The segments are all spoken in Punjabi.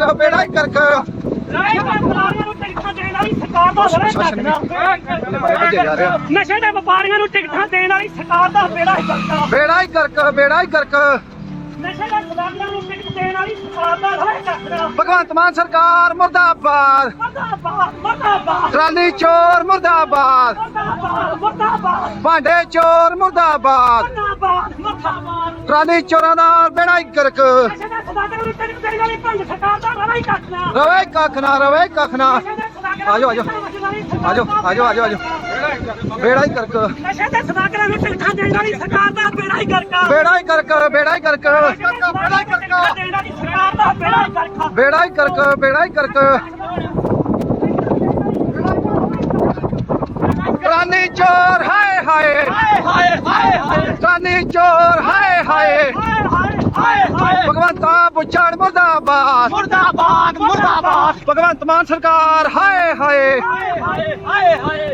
ਕਰਕ। ਬੇੜਾ ਹੀ ਕਰਕ ਨਸ਼ੇ ਦੇ ਵਪਾਰੀਆਂ ਨੂੰ ਟਿਕਟਾਂ ਦੇਣ ਵਾਲੀ ਸਰਕਾਰ ਦਾ ਬੇੜਾ ਹੀ ਕਰਦਾ। ਬੇੜਾ ਹੀ ਕਰਕ ਬੇੜਾ ਹੀ ਕਰਕ। ਨਸ਼ੇ ਦੇ ਵਪਾਰੀਆਂ ਨੂੰ ਟਿਕਟ ਦੇਣ ਵਾਲੀ ਸਰਕਾਰ ਦਾ ਬੇੜਾ ਕਰਦਾ ਭਗਵੰਤ ਮਾਨ ਸਰਕਾਰ ਮੁਰਦਾਬਾਦ। ਮਰਦਾਬਾਦ ਮਰਦਾਬਾਦ। ਟਰਾਲੀ ਚੋਰ ਮੁਰਦਾਬਾਦ। ਮਰਦਾਬਾਦ ਮਰਦਾਬਾਦ। ਭਾਂਡੇ ਚੋਰ ਮੁਰਦਾਬਾਦ। ਮਰਦਾਬਾਦ ਮਰਦਾਬਾਦ। ਟਰਾਲੀ ਚੋਰਾਂ ਦਾ ਬੇੜਾ ਹੀ ਕਰਕ ਨਸ਼ੇ ਦੇ ਸਦਾਗਰਾਂ ਨੂੰ ਟਿਕਟ ਦੇਣ ਵਾਲੀ ਭੰਗ ਸਰਕਾਰ ਦਾ ਬੇੜਾ ਹੀ ਕਰਦਾ ਰਵੇ ਕੱਖ ਨਾ ਰਵੇ ਕੱਖ ਨਾ। ਆਜੋ ਆਜੋ ਆਜੋ ਆਜੋ ਆਜੋ ਆਜੋ। ਬੇੜਾ ਹੀ ਕਰਕ। ਨਸ਼ੇ ਦੇ ਸਦਾਗਰਾਂ ਨੂੰ ਟਿਕਟਾਂ ਦੇਣ ਵਾਲੀ ਸਰਕਾਰ ਦਾ ਬੇੜਾ ਹੀ ਕਰਦਾ ਬੇੜਾ ਹੀ ਕਰਕ ਬੇੜਾ ਹੀ ਕਰਕ। ਬੇੜਾ ਹੀ ਕਰਦਾ ਦੇਣ ਵਾਲੀ ਸਰਕਾਰ ਦਾ ਬੇੜਾ ਹੀ ਕਰਦਾ ਬੇੜਾ ਹੀ ਕਰਕ ਬੇੜਾ ਹੀ ਕਰਕ। ਟਰਾਲੀ ਚੋਰ ਹਾਏ ਹਾਏ। ਹਾਏ ਹਾਏ ਹਾਏ ਟਰਾਲੀ ਚੋਰ ਹਾਏ ਹਾਏ ਹਾਏ ਹਾਏ ਹਾਏ ਭਗਵੰਤਾ ਬੁੱਚੜ ਮੁਰਦਾਬਾਦ। ਮੁਰਦਾਬਾਦ ਮੁਰਦਾਬਾਦ। ਭਗਵੰਤ ਮਾਨ ਸਰਕਾਰ ਹਾਏ ਹਾਏ।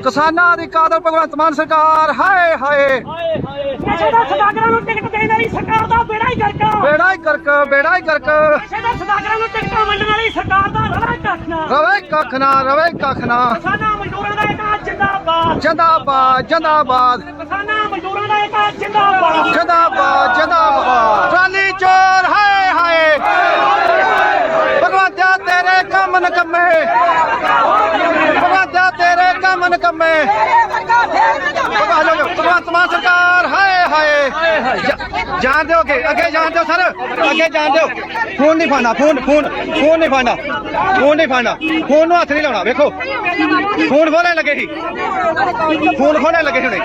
ਕਿਸਾਨਾਂ ਦੀ ਕਾਦਰ ਭਗਵੰਤ ਮਾਨ ਸਰਕਾਰ ਹਾਏ ਹਾਏ। ਨਸ਼ੇ ਦਾ ਸਦਾਗਰਾਂ ਨੂੰ ਟਿਕਟ ਦੇਣ ਵਾਲੀ ਸਰਕਾਰ ਦਾ ਬੇੜਾ ਹੀ ਕਰਦਾ ਬੇੜਾ ਹੀ ਕਰਕ ਬੇੜਾ ਹੀ ਕਰਕ। ਨਸ਼ੇ ਦਾ ਸਦਾਗਰਾਂ ਨੂੰ ਟਿਕਟਾਂ ਵੰਡਣ ਵਾਲੀ ਸਰਕਾਰ ਦਾ ਬੇੜਾ ਹੀ ਕਰਦਾ ਰਵੇ ਕੱਖ ਨਾ ਰਵੇ ਕੱਖ ਨਾ ਕਿਸਾਨਾਂ ਮਜ਼ਦੂਰਾਂ ਦਾ ਇੱਕ ਜਿੰਦਾਬਾਦ। ਜੰਦਾਬਾਦ ਜੰਦਾਬਾਦ। ਕਿਸਾਨਾਂ ਮਜ਼ਦੂਰਾਂ ਦਾ ਇੱਕ ਜਿੰਦਾਬਾਦ। ਜੰਦਾਬਾਦ ਜੰਦਾਬਾਦ ਟਰਾਲੀ ਚੋਰ ਹਾਏ ਹਾਏ ਭਗਵੰਤਿਆ ਤੇਰੇ ਕੰਮ ਨਕਮੇ ਭਗਵੰਤਿਆ ਤੇਰੇ ਕੰਮ। ਨਕਮੇ ਭਗਵੰਤ ਮਾਨ ਸਰਕਾਰ, ਹਾਏ ਹਾਏ। ਜਾਣ ਦਿਓ ਅੱਗੇ ਅੱਗੇ ਜਾਣ ਦਿਓ ਸਰ, ਅੱਗੇ ਜਾਣ ਦਿਓ। ਫੋਨ ਨਹੀਂ ਫਾਣਾ ਫੋਨ ਫੋਨ ਫੋਨ ਨਹੀਂ ਫਾਣਾ ਫੋਨ ਨਹੀਂ ਫਾਣਾ ਫੋਨ ਨੂੰ ਹੱਥ ਨਹੀਂ ਲਾਉਣਾ, ਵੇਖੋ। ਫੋਨ ਖੋਲਣ ਲੱਗੇ ਸੀ। ਫੋਨ ਖੋਲਣ ਲੱਗੇ ਸੀ ਹੁਣੇ।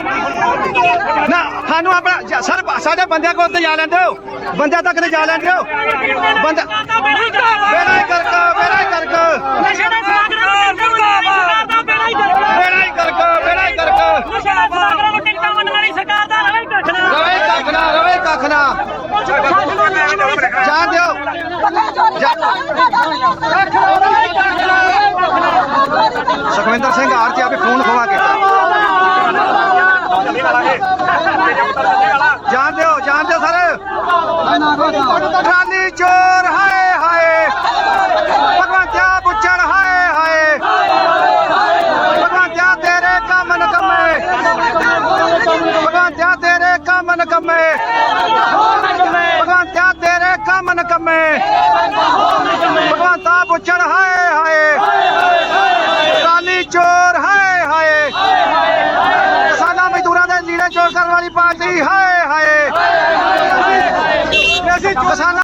ਨਾ, ਸਾਨੂੰ ਆਪਣਾ ਸਰ, ਸਾਡੇ ਬੰਦਿਆਂ ਕੋਲ ਤੇ ਜਾ ਲੈਂਦੇ ਹੋ। ਬੰਦਿਆਂ ਤੱਕ ਤੇ ਜਾ ਲੈਂਦੇ ਹੋ। ਬੰਦਾ ਮੇਰਾ ਹੀ ਕਰਦਾ ਬੇੜਾ ਨਸ਼ੇ ਦਾ ਸਦਾਗਰਾਂ ਨੂੰ ਟਿਕਟਾਂ ਵੰਡਣ ਵਾਲੀ ਸਰਕਾਰ ਦਾ ਬੇੜਾ ਹੀ ਕਰਦਾ ਬੇੜਾ ਹੀ ਕਰਕ ਬੇੜਾ ਹੀ ਕਰਕ ਨਸ਼ੇ ਦਾ ਸਦਾਗਰਾਂ ਨੂੰ ਟਿਕਟਾਂ ਵੰਡਣ ਵਾਲੀ ਸਰਕਾਰ ਦਾ ਬੇੜਾ ਹੀ ਕਰਦਾ ਰਵੇ ਕੱਖ ਨਾ ਜਾਣ ਦਿਓ। ਸੁਖਵਿੰਦਰ ਸਿੰਘ ਆਰ ਜੀ ਆਪੇ ਫੋਨ ਖਵਾ ਕੇ। ਜਾਣ ਦਿਓ ਜਾਣ ਦਿਓ ਸਰ। ਟਰਾਲੀ ਚੋਰ ਪਾਰਟੀ ਹਾਏ ਹਾਏ। ਅਸੀਂ ਕਿਸਾਨਾਂ